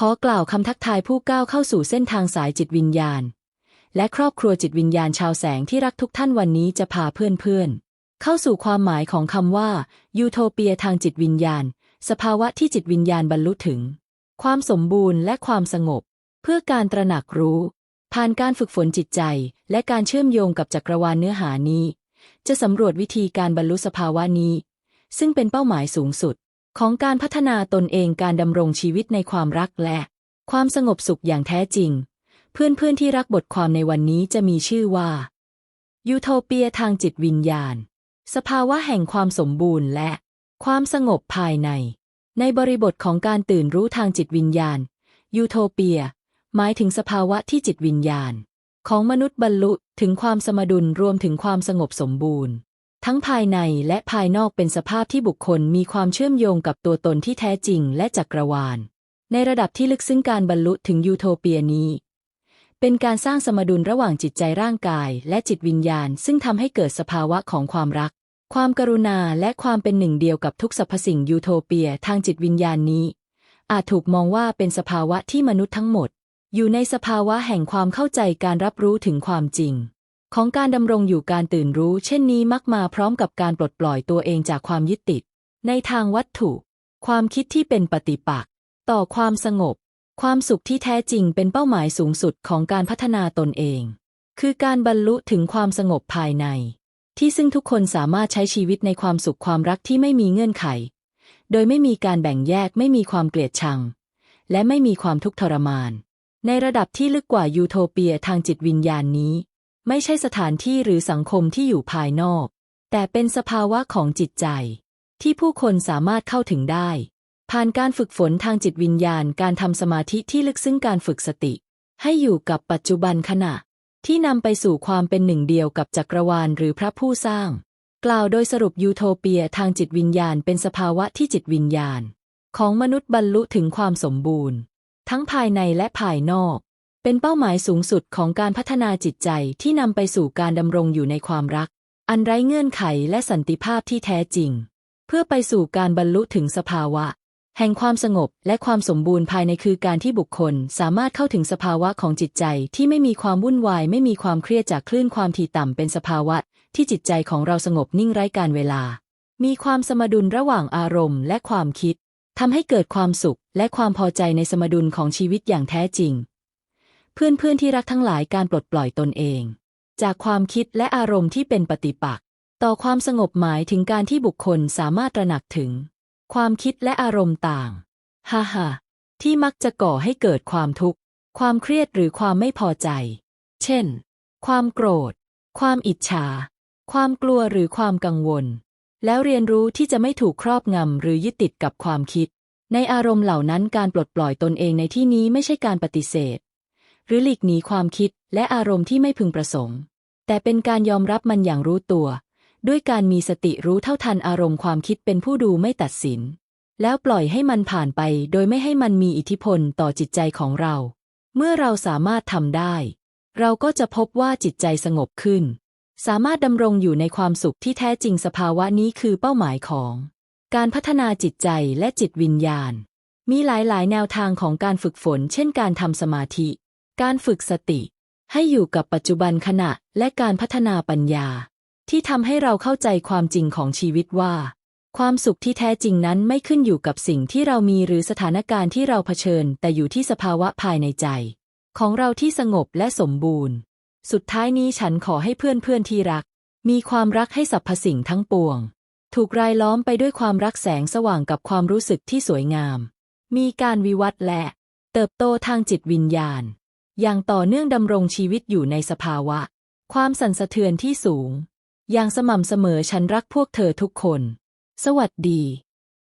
ขอกล่าวคำทักทายผู้ก้าวเข้าสู่เส้นทางสายจิตวิญญาณ และครอบครัวจิตวิญญาณชาวแสงที่รักทุกท่านวันนี้จะพาเพื่อนๆ เข้าสู่ความหมายของคำว่า ยูโทเปียทางจิตวิญญาณ สภาวะที่จิตวิญญาณบรรลุถึง ความสมบูรณ์และความสงบ เพื่อการตระหนักรู้ ผ่านการฝึกฝนจิตใจ และการเชื่อมโยงกับจักรวาลเนื้อหานี้ จะสำรวจวิธีการบรรลุสภาวะนี้ ซึ่งเป็นเป้าหมายสูงสุด ของการพัฒนาตนเองการดำรงชีวิตในความรักและ ความสงบสุขอย่างแท้จริง เพื่อนๆที่รักบทความในวันนี้จะมีชื่อว่า ยูโทเปียทางจิตวิญญาณ สภาวะแห่งความสมบูรณ์และ ความสงบภายใน ในบริบทของการตื่นรู้ทางจิตวิญญาณ ยูโทเปีย หมายถึงสภาวะที่จิตวิญญาณ ของมนุษย์บรรลุถึงความสมดุลรวมถึงความสงบสมบูรณ์ ทั้งภายในและภายนอกเป็นสภาพที่บุคคลมีความเชื่อมโยงกับตัวตนที่แท้จริงและจักรวาล ในระดับที่ลึกซึ้งการบรรลุถึงยูโทเปียนี้ เป็นการสร้างสมดุลระหว่างจิตใจร่างกายและจิตวิญญาณ ซึ่งทำให้เกิดสภาวะของความรัก ความกรุณาและความเป็นหนึ่งเดียวกับทุกสรรพสิ่งยูโทเปียทางจิตวิญญาณนี้ อาจถูกมองว่าเป็นสภาวะที่มนุษย์ทั้งหมด อยู่ในสภาวะแห่งความเข้าใจการรับรู้ถึงความจริง ของการดำรงอยู่การตื่นรู้ เช่นนี้มักมาพร้อมกับการปลดปล่อยตัวเองจากความยึดติด ในทางวัตถุ ความคิดที่เป็นปฏิปักษ์ต่อความสงบ ความสุขที่แท้จริงเป็นเป้าหมายสูงสุดของการพัฒนาตนเอง คือการบรรลุถึงความสงบภายใน ที่ซึ่งทุกคนสามารถใช้ชีวิตในความสุขความรักที่ไม่มีเงื่อนไข โดยไม่มีการแบ่งแยกไม่มีความเกลียดชัง และไม่มีความทุกข์ทรมาน ในระดับที่ลึกกว่ายูโทเปียทางจิตวิญญาณนี้ ไม่ใช่สถานที่หรือสังคมที่อยู่ภายนอก แต่เป็นสภาวะของจิตใจ ที่ผู้คนสามารถเข้าถึงได้ ผ่านการฝึกฝนทางจิตวิญญาณการทำสมาธิที่ลึกซึ้งการฝึกสติ ให้อยู่กับปัจจุบันขณะ ที่นำไปสู่ความเป็นหนึ่งเดียวกับจักรวาลหรือพระผู้สร้าง กล่าวโดยสรุปยูโทเปียทางจิตวิญญาณเป็นสภาวะที่จิตวิญญาณ ของมนุษย์บรรลุถึงความสมบูรณ์ ทั้งภายในและภายนอก เป็นเป้าหมายสูงสุดของการพัฒนาจิตใจที่นำไปสู่การดำรงอยู่ในความรัก อันไร้เงื่อนไขและสันติภาพที่แท้จริง เพื่อไปสู่การบรรลุถึงสภาวะ แห่งความสงบและความสมบูรณ์ภายในคือการที่บุคคลสามารถเข้าถึงสภาวะของจิตใจที่ไม่มีความวุ่นวายไม่มีความเครียดจากคลื่นความถี่ต่ำเป็นสภาวะ ที่จิตใจของเราสงบนิ่งไร้การเวลา มีความสมดุลระหว่างอารมณ์และความคิดทำให้เกิดความสุขและความพอใจในสมดุลของชีวิตอย่างแท้จริง เพื่อนๆที่รักทั้งหลายการปลดปล่อยตนเอง จากความคิดและอารมณ์ที่เป็นปฏิปักษ์ต่อความสงบหมายถึงการที่บุคคลสามารถตระหนักถึง ความคิดและอารมณ์ต่าง ฮ่าฮ่าที่มักจะก่อให้เกิดความทุกข์ ความเครียดหรือความไม่พอใจ เช่น ความโกรธ ความอิจฉา ความกลัวหรือความกังวล แล้วเรียนรู้ที่จะไม่ถูกครอบงำหรือยึดติดกับความคิด ในอารมณ์เหล่านั้นการปลดปล่อยตนเองในที่นี้ไม่ใช่การปฏิเสธ หรือหลีกหนีความคิดและอารมณ์ที่ไม่พึงประสงค์ แต่เป็นการยอมรับมันอย่างรู้ตัว ด้วยการมีสติรู้เท่าทันอารมณ์ความคิดเป็นผู้ดูไม่ตัดสิน แล้วปล่อยให้มันผ่านไปโดยไม่ให้มันมีอิทธิพลต่อจิตใจของเรา เมื่อเราสามารถทำได้ เราก็จะพบว่าจิตใจสงบขึ้น สามารถดำรงอยู่ในความสุขที่แท้จริงสภาวะนี้คือเป้าหมายของ การพัฒนาจิตใจและจิตวิญญาณ มีหลายๆ แนวทางของการฝึกฝน เช่นการทำสมาธิ การฝึกสติ ให้อยู่กับปัจจุบันขณะและการพัฒนาปัญญา ที่ทำให้เราเข้าใจความจริงของชีวิตว่า ความสุขที่แท้จริงนั้นไม่ขึ้นอยู่กับสิ่งที่เรามีหรือสถานการณ์ที่เราเผชิญ แต่อยู่ที่สภาวะภายในใจ ของเราที่สงบและสมบูรณ์ สุดท้ายนี้ฉันขอให้เพื่อนเพื่อนๆที่รัก มีความรักให้สรรพสิ่งทั้งปวง ถูกรายล้อมไปด้วยความรักแสงสว่างกับความรู้สึกที่สวยงาม มีการวิวัฒน์และ เติบโตทางจิตวิญญาณ อย่างต่อเนื่องดำรงชีวิตอยู่ในสภาวะ ความสั่นสะเทือนที่สูง อย่างสม่ำเสมอฉันรักพวกเธอทุกคน สวัสดี